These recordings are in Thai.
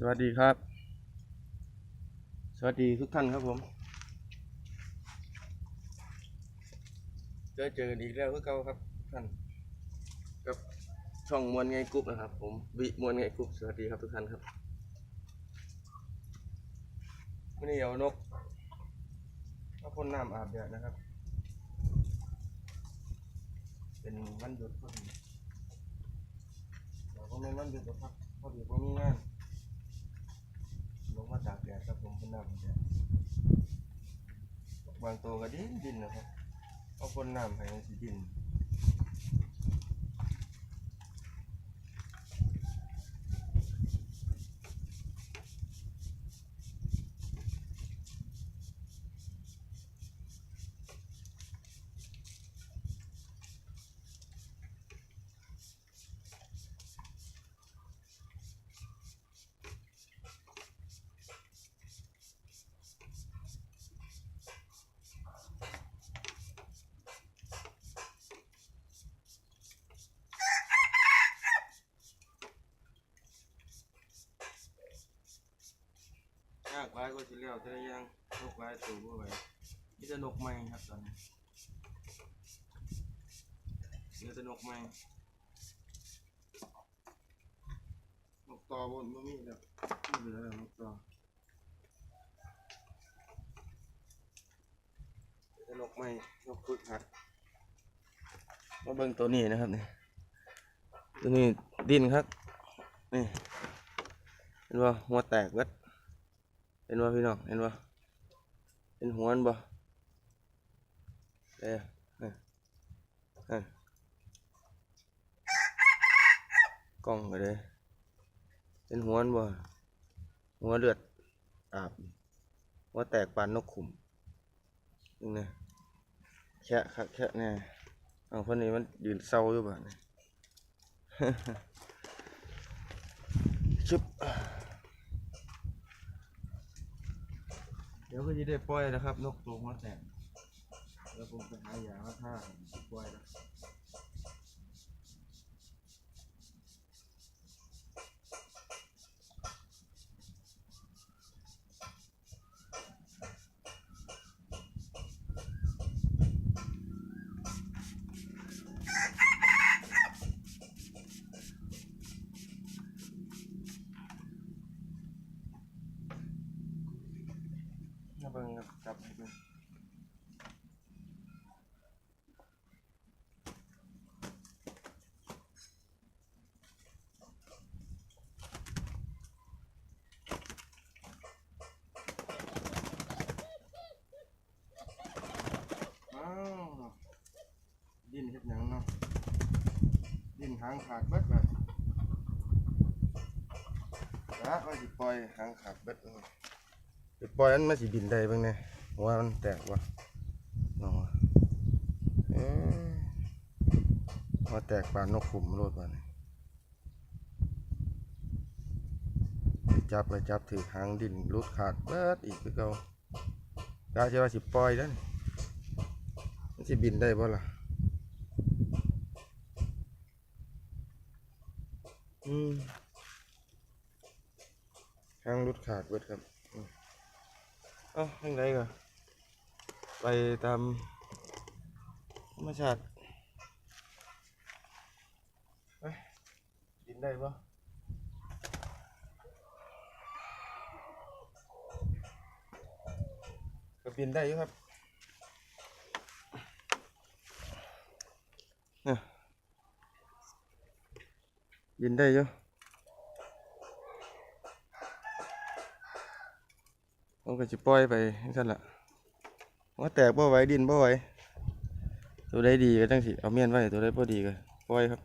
สวัสดีครับ สวัสดีทุกท่านครับผมเจอเจอกันอีกแล้วคือเก่าครับท่านกับช่องมวลไงกรุ๊ปนะครับ ผมวิมวลไงกรุ๊ปสวัสดีครับทุกท่านครับวันนี้เอานกมาพ่นน้ำอาบแดดนะครับ เป็นวันหยุดพอดีเราก็ไม่นวันหยุดหรอกครับพอดีว่ามีงาน ลงมาตากแดดครับผมเป็ น้ำบางตัวก็ดินดินนะครับเอาคนน้ำให้มันสิดินากหลายกว่าสิเลี้ยวแต่ละอย่างนกหลายตัวบ่ไหวมีแต่นกใหม่ครับตอนนี้มีแต่นกใหม่นกต่อบนบ่มีแล้วไม่เหลือแล้วนกต่อแต่นกใหม่นกฝึกหัดมาเบิ่งตัวนี้นะครับนี่ตัวนี้ดินครับนี่เห็นว่าหัวแตกเบิด เห็นบ่พี่น้องเห็นบ่เห็นหัวมันบ่เด้อเอ้ยเอ้ยกล้องก็เลยเห็นหัวมันบ่หัวเลือดอาบหัวแตกปานนกขุมนี่นะแค่คักแค่แน่เอาคนนี้มันยืนเศร้าอยู่บ้านนี่ย ชึบ เดี๋ยวก็จะได้ปล่อยนะครับ นกตัวหัวแตกแล้วผมจะหายามาท่าปล่อยแล้ว เบิ่งครับจับให้เบิ่งอ้าวดินเฮ็ดหยังเนาะดินหางขาดเบิดแบบนะว่าสิปล่อยหางขาดเบิดเลย ปปล่อยมันมาสิบินได้เบ้างเนี่ยหัวมันแตกวะน้องวะเอ๊ะหัวแตกปานนกขุมโลดวะนี่ไปจับไปจับถือหางดินรุดขาดเบิดอีกคือเก่ากาจะว่าสิปล่อยแล้วนี่มันสิบินได้บ่ล่ะอืมหางรุดขาดเบิดครับ อ้ายังไงก็ไปตามธรรมชาติไปบินได้ปะก็บินได้อยู่ครับเนี่ยบินได้อยู่ ผม ก็จะปล่อยไปนั่นแหละว่าแตกบ่ไหวดินบ่ไหวตัวใดดีก็ตั้งสิเอาเมียนไว้ตัวใดบ่ดีก็ปล่อยครับ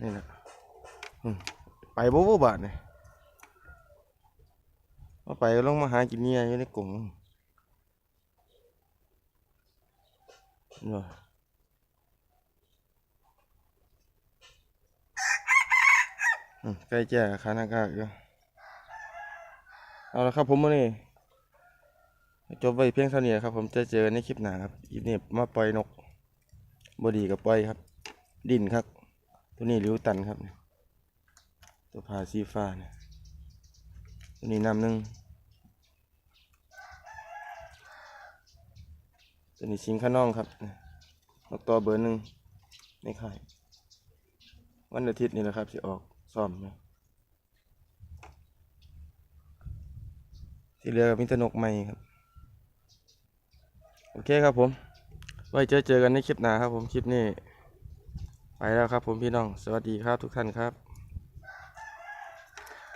นี่นะไปบ่บ่บาทนี่ว่าไปก็ลงมาหากินเนี่ยอยู่ในกลุ่มเนาะ อืม ใกล้แจ้ขานากากอยู่เอาละครับผมวันนี้จบไว้เพียงเท่านี้ครับ ผมจะเจอในคลิปหน้าครับคลิปนี้มาปล่อยนกบดีกับปล่อยครับ ดินครับ ตัวนี้ริ้วตันครับ ตัวพาสีฟ้าเนี่ยตัวนี้น้ำหนึ่งตัวนี้ชิงข้าน้องครับนกตัวเบอร์หนึ่งในข่ายวันอาทิตย์นี่แหละครับสิออก ซ่อมที่เหลือกับมิตรนกใหม่ครับ โอเคครับผม ไว้เจอเจอกันในคลิปหน้าครับผม คลิปนี้ ไปแล้วครับผมพี่น้อง สวัสดีครับทุกท่านครับ